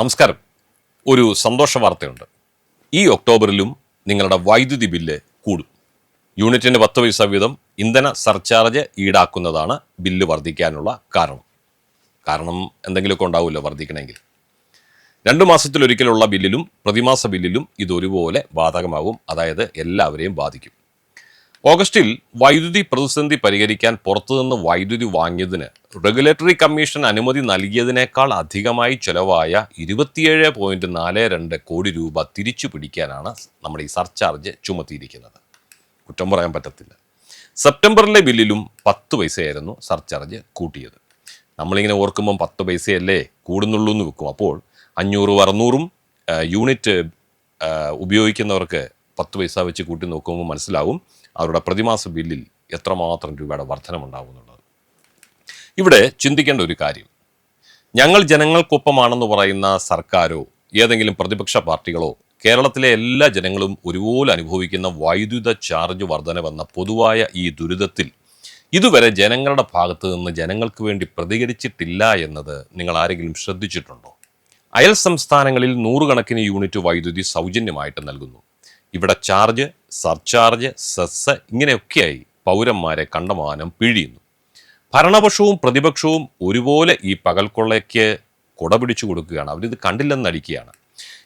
നമസ്കാരം. ഒരു സന്തോഷ വാർത്തയുണ്ട്. ഈ ഒക്ടോബറിലും നിങ്ങളുടെ വൈദ്യുതി ബില്ല് കൂടും. യൂണിറ്റിന് പത്ത് പൈസ വീതം ഇന്ധന സർചാർജ് ഈടാക്കുന്നതാണ് ബില്ല് വർദ്ധിക്കാനുള്ള കാരണം. കാരണം എന്തെങ്കിലുമൊക്കെ ഉണ്ടാവുമല്ലോ വർദ്ധിക്കണമെങ്കിൽ. രണ്ട് മാസത്തിലൊരിക്കലുള്ള ബില്ലിലും പ്രതിമാസ ബില്ലിലും ഇത് ഒരുപോലെ ബാധകമാകും. അതായത് എല്ലാവരെയും ബാധിക്കും. ഓഗസ്റ്റിൽ വൈദ്യുതി പ്രതിസന്ധി പരിഹരിക്കാൻ പുറത്തുനിന്ന് വൈദ്യുതി വാങ്ങിയതിന് റെഗുലേറ്ററി കമ്മീഷൻ അനുമതി നൽകിയതിനേക്കാൾ അധികമായി ചെലവായ ഇരുപത്തിയേഴ് പോയിന്റ് നാല് രണ്ട് കോടി രൂപ തിരിച്ചു പിടിക്കാനാണ് നമ്മുടെ ഈ സർചാർജ് ചുമത്തിയിരിക്കുന്നത്. കുറ്റം പറയാൻ പറ്റത്തില്ല. സെപ്റ്റംബറിലെ ബില്ലിലും പത്ത് പൈസയായിരുന്നു സർചാർജ് കൂട്ടിയത്. നമ്മളിങ്ങനെ ഓർക്കുമ്പം പത്ത് പൈസയല്ലേ കൂടുന്നുള്ളൂ എന്ന് വെക്കും. അപ്പോൾ അഞ്ഞൂറും അറുന്നൂറും യൂണിറ്റ് ഉപയോഗിക്കുന്നവർക്ക് പത്ത് പൈസ വെച്ച് കൂട്ടി നോക്കുമ്പോൾ മനസ്സിലാവും അവരുടെ പ്രതിമാസ ബില്ലിൽ എത്രമാത്രം രൂപയുടെ വർധനമുണ്ടാവും എന്നുള്ളത്. ഇവിടെ ചിന്തിക്കേണ്ട ഒരു കാര്യം. ഞങ്ങൾ ജനങ്ങൾക്കൊപ്പമാണെന്ന് പറയുന്ന സർക്കാരോ ഏതെങ്കിലും പ്രതിപക്ഷ പാർട്ടികളോ കേരളത്തിലെ എല്ലാ ജനങ്ങളും ഒരുപോലെ അനുഭവിക്കുന്ന വൈദ്യുത ചാർജ് വർധനവെന്ന പൊതുവായ ഈ ദുരിതത്തിൽ ഇതുവരെ ജനങ്ങളുടെ ഭാഗത്ത് നിന്ന് ജനങ്ങൾക്ക് വേണ്ടി പ്രതികരിച്ചിട്ടില്ല എന്നത് നിങ്ങൾ ആരെങ്കിലും ശ്രദ്ധിച്ചിട്ടുണ്ടോ? അയൽ സംസ്ഥാനങ്ങളിൽ നൂറുകണക്കിന് യൂണിറ്റ് വൈദ്യുതി സൗജന്യമായിട്ട് നൽകുന്നു. ഇവിടെ ചാർജ് സർചാർജ് സെസ് ഇങ്ങനെയൊക്കെയായി പൗരന്മാരെ കണ്ടമാനം പിഴിയുന്നു. ഭരണപക്ഷവും പ്രതിപക്ഷവും ഒരുപോലെ ഈ പകൽക്കൊള്ളയ്ക്ക് കുട പിടിച്ചു കൊടുക്കുകയാണ്. അവരിത് കണ്ടില്ലെന്നടിക്കുകയാണ്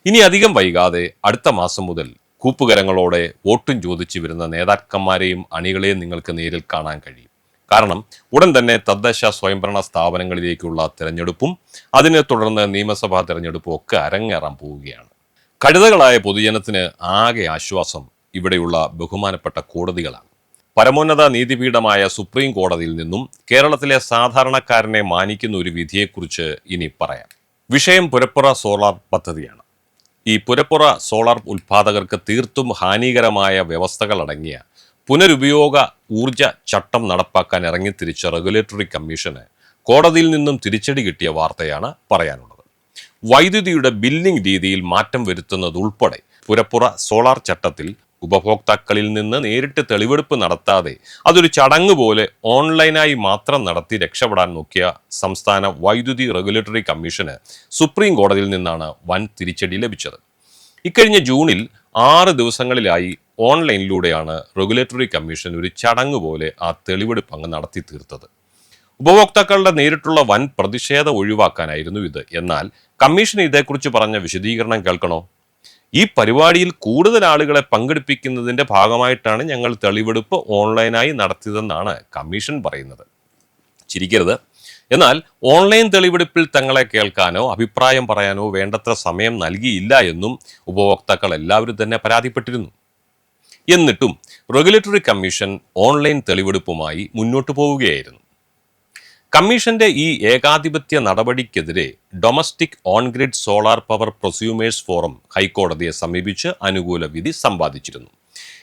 ഇനി അധികം വൈകാതെ അടുത്ത മാസം മുതൽ കൂപ്പുകരങ്ങളോടെ വോട്ടും ചോദിച്ചു വരുന്ന നേതാക്കന്മാരെയും അണികളെയും നിങ്ങൾക്ക് നേരിൽ കാണാൻ കഴിയും. കാരണം ഉടൻ തന്നെ തദ്ദേശ സ്വയംഭരണ സ്ഥാപനങ്ങളിലേക്കുള്ള തിരഞ്ഞെടുപ്പും അതിനെ തുടർന്ന് നിയമസഭാ തിരഞ്ഞെടുപ്പും ഒക്കെ അരങ്ങേറാൻ പോവുകയാണ്. കഴുതകളായ പൊതുജനത്തിന് ആകെ ആശ്വാസം ഇവിടെയുള്ള ബഹുമാനപ്പെട്ട കോടതികളാണ്. പരമോന്നത നീതിപീഠമായ സുപ്രീം കോടതിയിൽ നിന്നും കേരളത്തിലെ സാധാരണക്കാരനെ മാനിക്കുന്ന ഒരു വിധിയെക്കുറിച്ച് ഇനി പറയാം. വിഷയം പുരപ്പുറ സോളാർ പദ്ധതിയാണ്. ഈ പുരപ്പുറ സോളാർ ഉൽപാദകർക്ക് തീർത്തും ഹാനികരമായ വ്യവസ്ഥകളടങ്ങിയ പുനരുപയോഗ ഊർജ ചട്ടം നടപ്പാക്കാൻ ഇറങ്ങിത്തിരിച്ച റെഗുലേറ്ററി കമ്മീഷന് കോടതിയിൽ നിന്നും തിരിച്ചടി കിട്ടിയ വാർത്തയാണ് പറയാനുള്ളത്. വൈദ്യുതിയുടെ ബില്ലിംഗ് രീതിയിൽ മാറ്റം വരുത്തുന്നത് ഉൾപ്പെടെ പുരപ്പുറ സോളാർ ചട്ടത്തിൽ ഉപഭോക്താക്കളിൽ നിന്ന് നേരിട്ട് തെളിവെടുപ്പ് നടത്താതെ അതൊരു ചടങ്ങ് പോലെ ഓൺലൈനായി മാത്രം നടത്തി രക്ഷപ്പെടാൻ നോക്കിയ സംസ്ഥാന വൈദ്യുതി റെഗുലേറ്ററി കമ്മീഷന് സുപ്രീം കോടതിയിൽ നിന്നാണ് വൻ തിരിച്ചടി ലഭിച്ചത്. ഇക്കഴിഞ്ഞ ജൂണിൽ ആറ് ദിവസങ്ങളിലായി ഓൺലൈനിലൂടെയാണ് റെഗുലേറ്ററി കമ്മീഷൻ ഒരു ചടങ്ങ് പോലെ ആ തെളിവെടുപ്പ് അങ്ങ് നടത്തി തീർത്തത്. ഉപഭോക്താക്കളുടെ നേരിട്ടുള്ള വൻ പ്രതിഷേധം ഒഴിവാക്കാനായിരുന്നു ഇത്. എന്നാൽ കമ്മീഷൻ ഇതേക്കുറിച്ച് പറഞ്ഞ വിശദീകരണം കേൾക്കണോ? ഈ പരിപാടിയിൽ കൂടുതൽ ആളുകളെ പങ്കെടുപ്പിക്കുന്നതിന്റെ ഭാഗമായിട്ടാണ് ഞങ്ങൾ തെളിവെടുപ്പ് ഓൺലൈനായി നടത്തിയതെന്നാണ് കമ്മീഷൻ പറയുന്നത്. ചിരിക്കരുത്. എന്നാൽ ഓൺലൈൻ തെളിവെടുപ്പിൽ തങ്ങളെ കേൾക്കാനോ അഭിപ്രായം പറയാനോ വേണ്ടത്ര സമയം നൽകിയില്ല എന്നും ഉപഭോക്താക്കൾ എല്ലാവരും തന്നെ പരാതിപ്പെട്ടിരുന്നു. എന്നിട്ടും റെഗുലേറ്ററി കമ്മീഷൻ ഓൺലൈൻ തെളിവെടുപ്പുമായി മുന്നോട്ടു പോവുകയായിരുന്നു. കമ്മീഷന്റെ ഈ ഏകാധിപത്യ നടപടിക്കെതിരെ domestic on grid solar power prosumers forum ഹൈക്കോടതിയെ സമീപിച്ച് അനുകൂല വിധി സമ്പാദിച്ചിരുന്നു.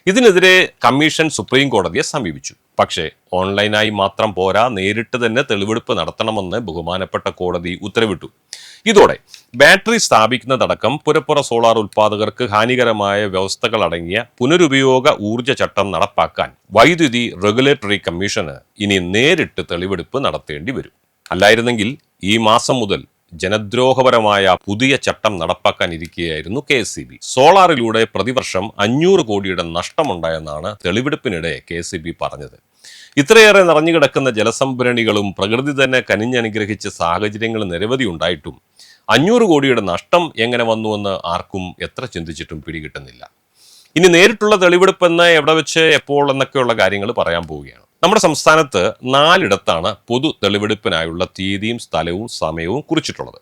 ഇതിനെതിരെ കമ്മീഷൻ സുപ്രീം കോടതിയെ സമീപിച്ചു. പക്ഷേ ഓൺലൈനായി മാത്രം പോരാ നേരിട്ട് തന്നെ തെളിവെടുപ്പ് നടത്തണമെന്ന് ബഹുമാനപ്പെട്ട കോടതി ഉത്തരവിട്ടു. ഇതോടെ ബാറ്ററി സ്ഥാപിക്കുന്നതടക്കം പുരപ്പുറ സോളാർ ഉൽപ്പാദകർക്ക് ഹാനികരമായ വ്യവസ്ഥകൾ അടങ്ങിയ പുനരുപയോഗ ഊർജ ചട്ടം നടപ്പാക്കാൻ വൈദ്യുതി റെഗുലേറ്ററി കമ്മീഷന് ഇനി നേരിട്ട് തെളിവെടുപ്പ് നടത്തേണ്ടി വരും. അല്ലായിരുന്നെങ്കിൽ ഈ മാസം മുതൽ ജനദ്രോഹപരമായ പുതിയ ചട്ടം നടപ്പാക്കാനിരിക്കുകയായിരുന്നു കെ എസ് സി ബി. സോളാറിലൂടെ പ്രതിവർഷം അഞ്ഞൂറ് കോടിയുടെ നഷ്ടമുണ്ടായെന്നാണ് തെളിവെടുപ്പിനിടെ കെ എസ് സി ബി പറഞ്ഞത്. ഇത്രയേറെ നിറഞ്ഞുകിടക്കുന്ന ജലസംഭരണികളും പ്രകൃതി തന്നെ കനിഞ്ഞനുഗ്രഹിച്ച സാഹചര്യങ്ങൾ നിരവധി ഉണ്ടായിട്ടും അഞ്ഞൂറ് കോടിയുടെ നഷ്ടം എങ്ങനെ വന്നുവെന്ന് ആർക്കും എത്ര ചിന്തിച്ചിട്ടും പിടികിട്ടുന്നില്ല. ഇനി നേരിട്ടുള്ള തെളിവെടുപ്പ് എന്ന് എവിടെ വെച്ച് എപ്പോൾ എന്നൊക്കെയുള്ള കാര്യങ്ങൾ പറയാൻ പോവുകയാണ്. നമ്മുടെ സംസ്ഥാനത്ത് നാലിടത്താണ് പൊതു തെളിവെടുപ്പിനായുള്ള തീയതിയും സ്ഥലവും സമയവും കുറിച്ചിട്ടുള്ളത്.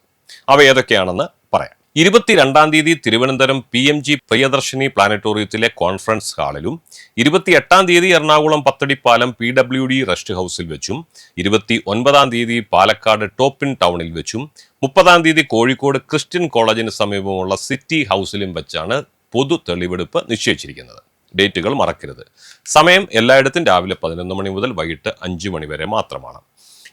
അവ ഏതൊക്കെയാണെന്ന് പറയാം. ഇരുപത്തിരണ്ടാം തീയതി Thiruvananthapuram P M G Priyadarshini പ്ലാനറ്റോറിയത്തിലെ conference ഹാളിലും ഇരുപത്തിയെട്ടാം തീയതി Ernakulam Pathadipalam P W D rest ഹൗസിൽ വെച്ചും ഇരുപത്തി ഒൻപതാം തീയതി പാലക്കാട് ടോപ്പിൻ ടൗണിൽ വെച്ചും മുപ്പതാം തീയതി കോഴിക്കോട് ക്രിസ്ത്യൻ കോളേജിന് സമീപമുള്ള സിറ്റി ഹൗസിലും വെച്ചാണ് പൊതു തെളിവെടുപ്പ് നിശ്ചയിച്ചിരിക്കുന്നത്. ഡേറ്റുകൾ മറക്കരുത്. സമയം എല്ലായിടത്തും രാവിലെ പതിനൊന്ന് മണി മുതൽ വൈകിട്ട് അഞ്ച് മണി വരെ മാത്രമാണ്.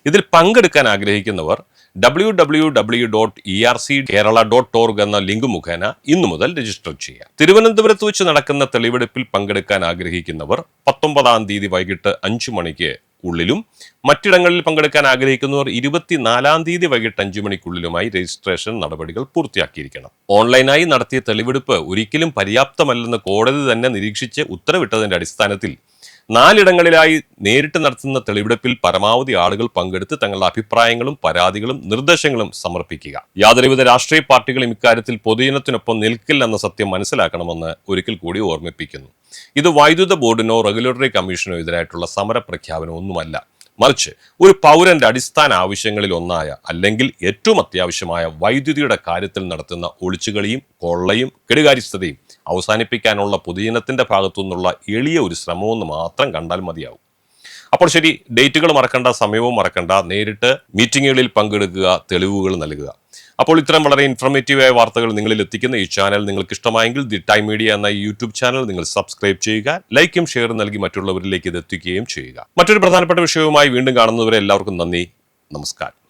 ഇതിൽ പങ്കെടുക്കാൻ ആഗ്രഹിക്കുന്നവർ W W W dot E R C Kerala dot org എന്ന ലിങ്ക് മുഖേന ഇന്നു മുതൽ രജിസ്റ്റർ ചെയ്യാം തിരുവനന്തപുരത്ത് വെച്ച് നടക്കുന്ന തെളിവെടുപ്പിൽ പങ്കെടുക്കാൻ ആഗ്രഹിക്കുന്നവർ പത്തൊമ്പതാം തീയതി വൈകിട്ട് അഞ്ചു മണിക്ക് ഉള്ളിലും മറ്റിടങ്ങളിൽ പങ്കെടുക്കാൻ ആഗ്രഹിക്കുന്നവർ ഇരുപത്തിനാലാം തീയതി വൈകിട്ട് അഞ്ചു മണിക്കുള്ളിലുമായി രജിസ്ട്രേഷൻ നടപടികൾ പൂർത്തിയാക്കിയിരിക്കണം. ഓൺലൈനായി നടത്തിയ തെളിവെടുപ്പ് ഒരിക്കലും പര്യാപ്തമല്ലെന്ന് കോടതി തന്നെ നിരീക്ഷിച്ച് ഉത്തരവിട്ടതിന്റെ അടിസ്ഥാനത്തിൽ നാലിടങ്ങളിലായി നേരിട്ട് നടത്തുന്ന തെളിവെടുപ്പിൽ പരമാവധി ആളുകൾ പങ്കെടുത്ത് തങ്ങളുടെ അഭിപ്രായങ്ങളും പരാതികളും നിർദ്ദേശങ്ങളും സമർപ്പിക്കുക. യാതൊരുവിധ രാഷ്ട്രീയ പാർട്ടികളും ഇക്കാര്യത്തിൽ പൊതുജനത്തിനൊപ്പം നിൽക്കില്ലെന്ന സത്യം മനസ്സിലാക്കണമെന്ന് ഒരിക്കൽ കൂടി ഓർമ്മിപ്പിക്കുന്നു. ഇത് വൈദ്യുത ബോർഡിനോ റെഗുലേറ്ററി കമ്മീഷനോ എതിരായിട്ടുള്ള സമര പ്രഖ്യാപനം ഒന്നുമല്ല. മറിച്ച് ഒരു പൗരന്റെ അടിസ്ഥാന ആവശ്യങ്ങളിൽ ഒന്നായ അല്ലെങ്കിൽ ഏറ്റവും അത്യാവശ്യമായ വൈദ്യുതിയുടെ കാര്യത്തിൽ നടത്തുന്ന ഒളിച്ചുകളിയും കൊള്ളയും കെടുകാര്യസ്ഥതയും അവസാനിപ്പിക്കാനുള്ള പൊതുജനത്തിന്റെ ഭാഗത്തുനിന്നുള്ള എളിയ ഒരു ശ്രമമെന്ന് മാത്രം കണ്ടാൽ മതിയാവും. അപ്പോൾ ശരി ഡേറ്റുകൾ മറക്കണ്ട സമയവും മറക്കണ്ട നേരിട്ട് മീറ്റിങ്ങുകളിൽ പങ്കെടുക്കുക തെളിവുകൾ നൽകുക. അപ്പോൾ ഇത്തരം വളരെ ഇൻഫർമേറ്റീവായ വാർത്തകൾ നിങ്ങളിൽ എത്തിക്കുന്ന ഈ ചാനൽ നിങ്ങൾക്ക് ഇഷ്ടമായെങ്കിൽ ദി ടൈം മീഡിയ എന്ന ഈ യൂട്യൂബ് ചാനൽ നിങ്ങൾ സബ്സ്ക്രൈബ് ചെയ്യുക ലൈക്കും ഷെയറും നൽകി മറ്റുള്ളവരിലേക്ക് ഇത് എത്തിക്കുകയും ചെയ്യുക. മറ്റൊരു പ്രധാനപ്പെട്ട വിഷയവുമായി വീണ്ടും കാണുന്നവരെ എല്ലാവർക്കും നന്ദി. നമസ്കാരം.